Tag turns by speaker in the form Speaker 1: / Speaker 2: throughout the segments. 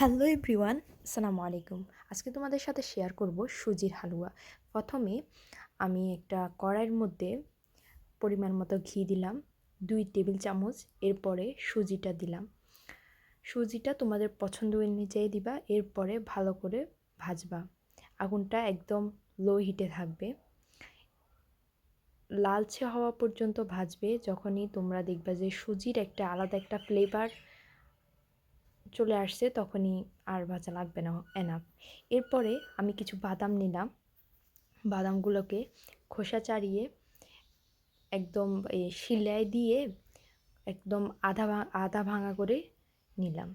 Speaker 1: Hello everyone, আসসালামু আলাইকুম। আজকে তোমাদের সাথে শেয়ার করব সুজির হালুয়া। প্রথমে আমি একটা কড়াইয়ের মধ্যে পরিমাণ মতো ঘি দিলাম, দুই টেবিল চামচ, এরপরে সুজিটা দিলাম। সুজিটা তোমাদের পছন্দ অনুযায়ী দিবা, এরপরে ভালো করে ভাজবা। আগুনটা একদম লো হিটে থাকবে। লালচে হওয়া পর্যন্ত ভাজবে, যখনই তোমরা দেখবা যে সুজির একটা আলাদা একটা ফ্লেভার চলে আসছে, তখনই আর ভাজা লাগবে না এনাফ এরপরে আমি কিছু বাদাম নিলাম। বাদামগুলোকে খোসা চাড়িয়ে একদম শিলায় দিয়ে একদম আধা আধা ভাঙা করে নিলাম।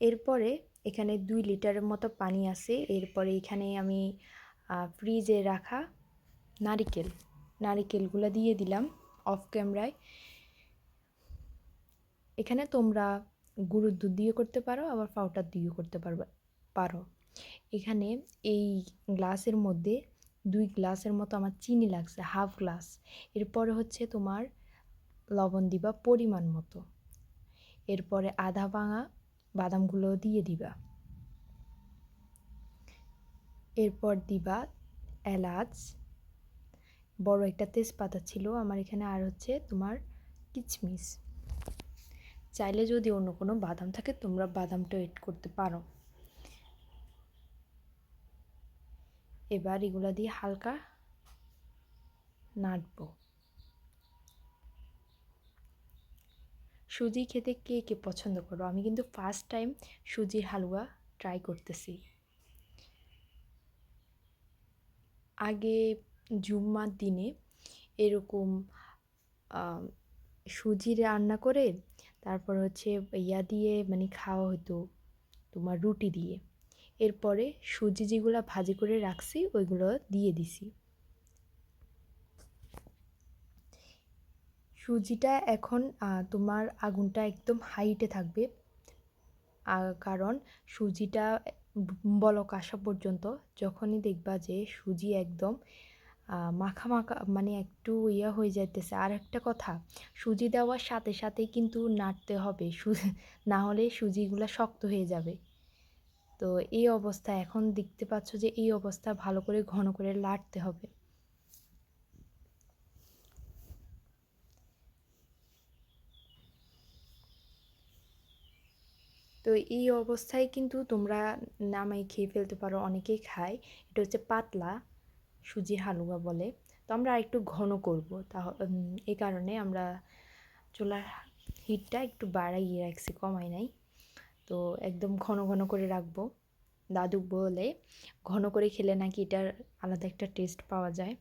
Speaker 1: এরপরে এখানে দুই লিটারের মতো পানি আছে। এরপরে এখানে আমি ফ্রিজে রাখা নারিকেল। নারিকেলগুলো দিয়ে দিলাম অফ ক্যামেরায় এখানে তোমরা গুঁড়োর দুধ দিয়ে করতে পারো, আবার পাউডার দিয়েও করতে পারবে, পারো। এখানে এই গ্লাসের মধ্যে দুই গ্লাসের মতো আমার চিনি লাগছে, হাফ গ্লাস। এরপরে হচ্ছে তোমার লবণ দিবা পরিমাণ মতো। এরপরে আধা ভাঙা বাদামগুলো দিয়ে দিবা। এরপর দিবা এলাচ। বড় একটা তেজপাতা ছিল, আমার এখানে আর হচ্ছে তোমার কিচমিচ। চাইলে যদি অন্য কোনো বাদাম থাকে, তোমরা বাদামটা এড করতে পারো। এবার এগুলা দিয়ে হালকা নাড়বো। সুজি খেতে কে কে পছন্দ করো? আমি কিন্তু ফার্স্ট টাইম সুজির হালুয়া ট্রাই করতেছি। আগে জুম্মার দিনে এরকম সুজি রান্না করে তারপর হচ্ছে ইয়া দিয়ে মানে খাওয়া হতো তোমার রুটি দিয়ে। এরপরে সুজি যেগুলো ভাজি করে রাখছি, ওইগুলো দিয়ে দিছি। সুজিটা এখন তোমার আগুনটা একদম হাইটে থাকবে। কারণ সুজিটা বলক আসা পর্যন্ত যখনই দেখবা যে সুজি একদম মাখা মাখা মানে একটু ইয়া হয়ে যাইতেছে। আর একটা কথা, সুজি দেওয়ার সাথে সাথে কিন্তু নাড়তে হবে। না হলে সুজিগুলো শক্ত হয়ে যাবে। তো এই অবস্থা, এখন দেখতে পাচ্ছ যে এই অবস্থা, ভালো করে ঘন করে লাড়তে হবে। তো এই অবস্থায় কিন্তু তোমরা নামাই খেয়ে ফেলতে পারো, অনেকেই খায়। এটা হচ্ছে পাতলা। সুজির হালুয়া বলে। তো আমরা একটু ঘন করব। তা এই কারণে আমরা চুলার হিটটা একটু বাড়াইয়ে রাখছি, কমাই নাই। তো একদম ঘন ঘন করে রাখব। দাদু বলে, ঘন করে খেলে নাকি এটার আলাদা একটা টেস্ট পাওয়া যায়।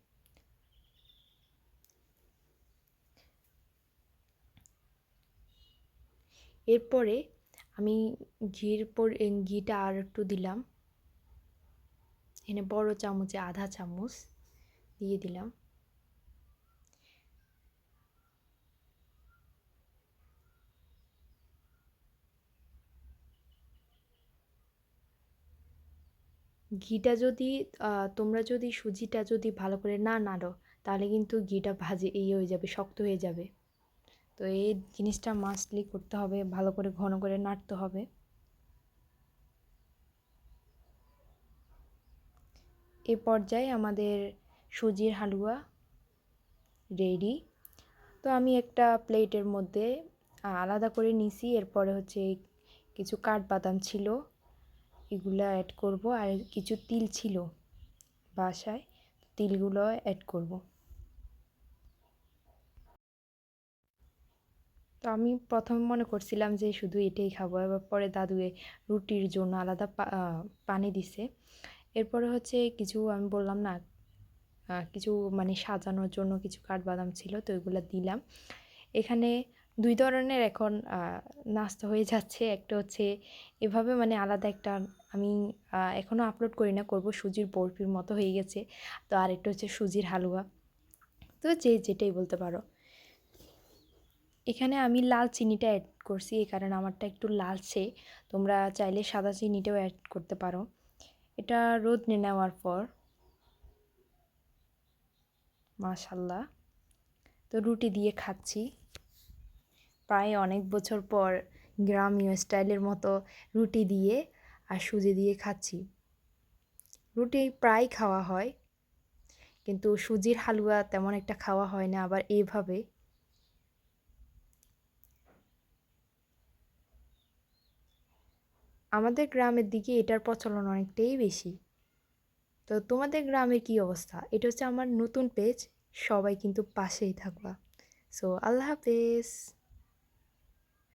Speaker 1: এরপরে আমি ঘির পর, ঘিটা আর একটু দিলাম। এখানে বড় চামচে আধা চামচ দিয়ে দিলাম। ঘিটা যদি তোমরা যদি সুজিটা যদি ভালো করে না নাড়ো, তাহলে কিন্তু ঘিটা ভাজে এই হয়ে যাবে, শক্ত হয়ে যাবে। তো এই জিনিসটা মাস্টলি করতে হবে, ভালো করে ঘন করে নাড়তে হবে। এ পর্যায়ে আমাদের সুজির হালুয়া রেডি তো আমি একটা প্লেটের মধ্যে আলাদা করে নিছি। এরপরে হচ্ছে কিছু কাঠবাদাম ছিল, এগুলো অ্যাড করব। আর কিছু তিল ছিল বাসায় তিলগুলো অ্যাড করব। তো আমি প্রথমে মনে করছিলাম যে শুধু এটাই খাব। এবার পরে দাদু রুটির জন্য আলাদা পানি দিছে। এরপরে হচ্ছে কিছু আমি বললাম না কিছু মানে সাজানোর জন্য কিছু কাঠবাদাম ছিল, তো ওইগুলো দিলাম। এখানে দুই ধরনের এখন নাস্তা হয়ে যাচ্ছে। একটা হচ্ছে এভাবে মানে আলাদা একটা আমি এখনও আপলোড করি না, করব সুজির বরফির মতো হয়ে গেছে। তো আরেকটা হচ্ছে সুজির হালুয়া। তো যে যেটাই বলতে পারো। এখানে আমি লাল চিনিটা অ্যাড করছি, এই কারণে আমারটা একটু লালছে। তোমরা চাইলে সাদা চিনিটাও অ্যাড করতে পারো। এটা রোদ নিয়ে নেওয়ার পর, মাশাল্লাহ, তো রুটি দিয়ে খাচ্ছি। প্রায় অনেক বছর পর গ্রামীয় স্টাইলের মতো রুটি দিয়ে আর সুজি দিয়ে খাচ্ছি। রুটি প্রায় খাওয়া হয়, কিন্তু সুজির হালুয়া তেমন একটা খাওয়া হয় না, আবার এইভাবে আমাদের গ্রামের দিকে এটার প্রচলন অনেকটাই বেশি। তো তোমাদের গ্রামের কি অবস্থা? এটা হচ্ছে আমার নতুন পেজ সবাই কিন্তু পাশেই থাকবা। সো আল্লাহ হাফেজ।